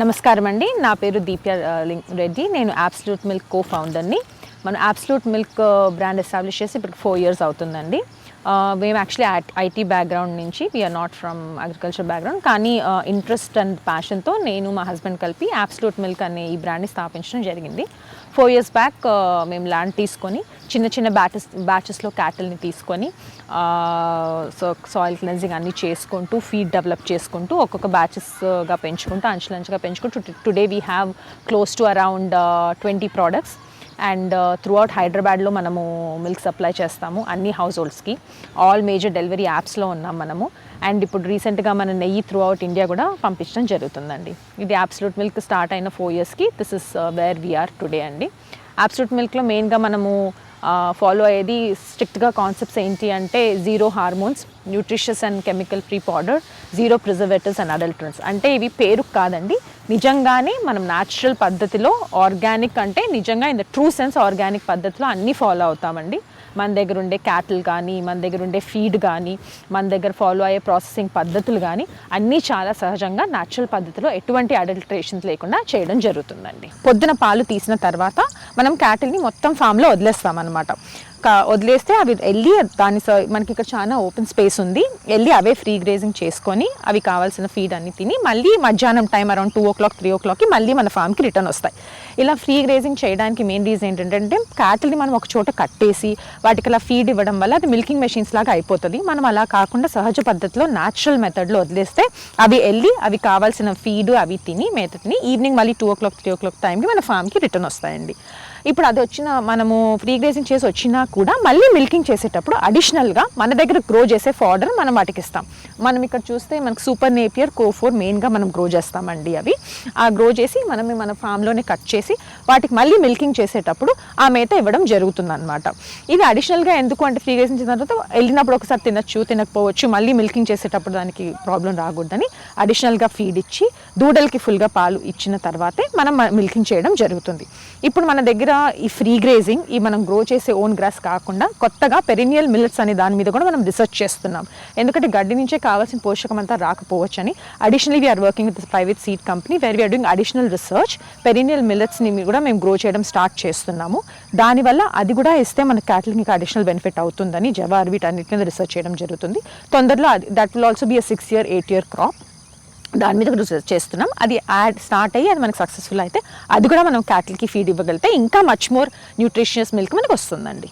నమస్కారం అండి. నా పేరు దీప్య రెడ్డి. నేను అబ్సల్యూట్ మిల్క్ కో ఫౌండర్ని మనం అబ్సల్యూట్ మిల్క్ బ్రాండ్ ఎస్టాబ్లిష్ చేసి ఇప్పుడు ఫోర్ ఇయర్స్ అవుతుందండి. మేము యాక్చువల్లీ ఐటీ బ్యాక్గ్రౌండ్ నుంచి we are not from agriculture background కానీ ఇంట్రెస్ట్ అండ్ ప్యాషన్తో నేను మా హస్బెండ్ కలిపి అబ్సల్యూట్ మిల్క్ అనే ఈ బ్రాండ్ని స్థాపించడం జరిగింది. ఫోర్ ఇయర్స్ బ్యాక్ మేము ల్యాండ్ తీసుకొని చిన్న చిన్న బ్యాచెస్ బ్యాచెస్లో క్యాటిల్ని తీసుకొని సో సాయిల్ క్లెన్సింగ్ అన్నీ చేసుకుంటూ ఫీడ్ డెవలప్ చేసుకుంటూ ఒక్కొక్క బ్యాచెస్గా పెంచుకుంటూ అంచులంచుగా పెంచుకుంటూ today we have close to around twenty products and throughout హైదరాబాద్లో మనము మిల్క్ సప్లై చేస్తాము అన్ని హౌస్ హోల్డ్స్కి ఆల్ మేజర్ డెలివరీ యాప్స్లో ఉన్నాం మనము. అండ్ ఇప్పుడు రీసెంట్గా మన నెయ్యి త్రూ అవుట్ ఇండియా కూడా పంపించడం జరుగుతుందండి. ఇది అబ్సల్యూట్ మిల్క్ స్టార్ట్ అయిన ఫోర్ ఇయర్స్కి this is where we're today అండి. అబ్సల్యూట్ మిల్క్లో మెయిన్గా మనము ఫాలో అయ్యేది స్ట్రిక్ట్గా కాన్సెప్ట్స్ ఏంటి అంటే zero hormones nutritious and chemical free powder zero preservatives and adulterants అంటే ఇవి పేరు కాదండి. నిజంగానే మనం న్యాచురల్ పద్ధతిలో ఆర్గానిక్ అంటే నిజంగా in the true sense organic పద్ధతిలో అన్నీ ఫాలో అవుతామండి. మన దగ్గర ఉండే క్యాటిల్ కానీ మన దగ్గర ఉండే ఫీడ్ కానీ మన దగ్గర ఫాలో అయ్యే ప్రాసెసింగ్ పద్ధతులు కానీ అన్నీ చాలా సహజంగా న్యాచురల్ పద్ధతిలో ఎటువంటి అడల్ట్రేషన్స్ లేకుండా చేయడం జరుగుతుందండి. పొద్దున పాలు తీసిన తర్వాత మనం క్యాటిల్ని మొత్తం ఫామ్లో వదిలేస్తాం అనమాట వదిలేస్తే అవి వెళ్ళి దాని స- మనకి ఇక్కడ చాలా ఓపెన్ స్పేస్ ఉంది. వెళ్ళి అవే ఫ్రీ గ్రేజింగ్ చేసుకొని అవి కావాల్సిన ఫీడ్ అన్ని తిని మళ్ళీ మధ్యాహ్నం time around two o'clock three ఓ క్లాక్కి మళ్ళీ మన ఫామ్కి రిటర్న్ వస్తాయి. ఇలా ఫ్రీ గ్రేజింగ్ చేయడానికి మెయిన్ రీజన్ ఏంటంటే క్యాటిల్ని మనం ఒక చోట కట్టేసి వాటికి అలా ఫీడ్ ఇవ్వడం వల్ల అది మిల్కింగ్ మెషిన్స్ లాగా అయిపోతుంది. మనం అలా కాకుండా సహజ పద్ధతిలో న్యాచురల్ మెథడ్లో వదిలేస్తే అవి వెళ్ళి అవి కావాల్సిన ఫీడ్ అవి తిని మేత తిని ఈవినింగ్ మళ్ళీ two o'clock three o'clock టైంకి మన ఫామ్కి రిటర్న్ వస్తాయండి. ఇప్పుడు అది వచ్చిన మనము ఫ్రీ గ్రేజింగ్ చేసి వచ్చినా కూడా మళ్ళీ మిల్కింగ్ చేసేటప్పుడు అడిషనల్గా మన దగ్గర గ్రో చేసే ఫాడర్ మనం వాటికి ఇస్తాం. మనం ఇక్కడ చూస్తే మనకు సూపర్ నేపియర్ కోఫోర్ మెయిన్గా మనం గ్రో చేస్తామండి అవి. ఆ గ్రో చేసి మనం మన ఫామ్లోనే కట్ చేసి వాటికి మళ్ళీ మిల్కింగ్ చేసేటప్పుడు ఆ మేత ఇవ్వడం జరుగుతుంది అనమాట ఇది అడిషనల్గా ఎందుకు అంటే ఫ్రీ గ్రేజింగ్ చేసిన తర్వాత వెళ్ళినప్పుడు ఒకసారి తినచ్చు తినకపోవచ్చు మళ్ళీ మిల్కింగ్ చేసేటప్పుడు దానికి ప్రాబ్లం రాకూడదని అడిషనల్గా ఫీడ్ ఇచ్చి దూడలకి ఫుల్గా పాలు ఇచ్చిన తర్వాతే మనం మిల్కింగ్ చేయడం జరుగుతుంది. ఇప్పుడు మన దగ్గర ఈ ఫ్రీ గ్రేజింగ్ ఈ మనం గ్రో చేసే ఓన్ గ్రాస్ కాకుండా కొత్తగా పెరినియల్ మిల్లెట్స్ అనే దాని మీద కూడా మనం రీసెర్చ్ చేస్తున్నాం. ఎందుకంటే గడ్డి నుంచే కావాల్సిన పోషకం అంతా రాకపోవచ్చు అని additionally we are working with private seed company where we are doing additional research perennial మిల్లెట్స్ని కూడా మేము గ్రో చేయడం స్టార్ట్ చేస్తున్నాము. దానివల్ల అది కూడా ఇస్తే మన క్యాటిల్కి అడిషనల్ బెనిఫిట్ అవుతుందని జవార్ వీటన్నిటి మీద రీసెర్చ్ చేయడం జరుగుతుంది. తొందరలో that will also be a six year eight year crop దాని మీద కూడా చేస్తున్నాం. అది యాడ్ స్టార్ట్ అయ్యి అది మనకు సక్సెస్ఫుల్ అయితే అది కూడా మనం క్యాటిల్కి ఫీడ్ ఇవ్వగలిగితే ఇంకా మచ్ మోర్ న్యూట్రిషియస్ మిల్క్ మనకు వస్తుందండి.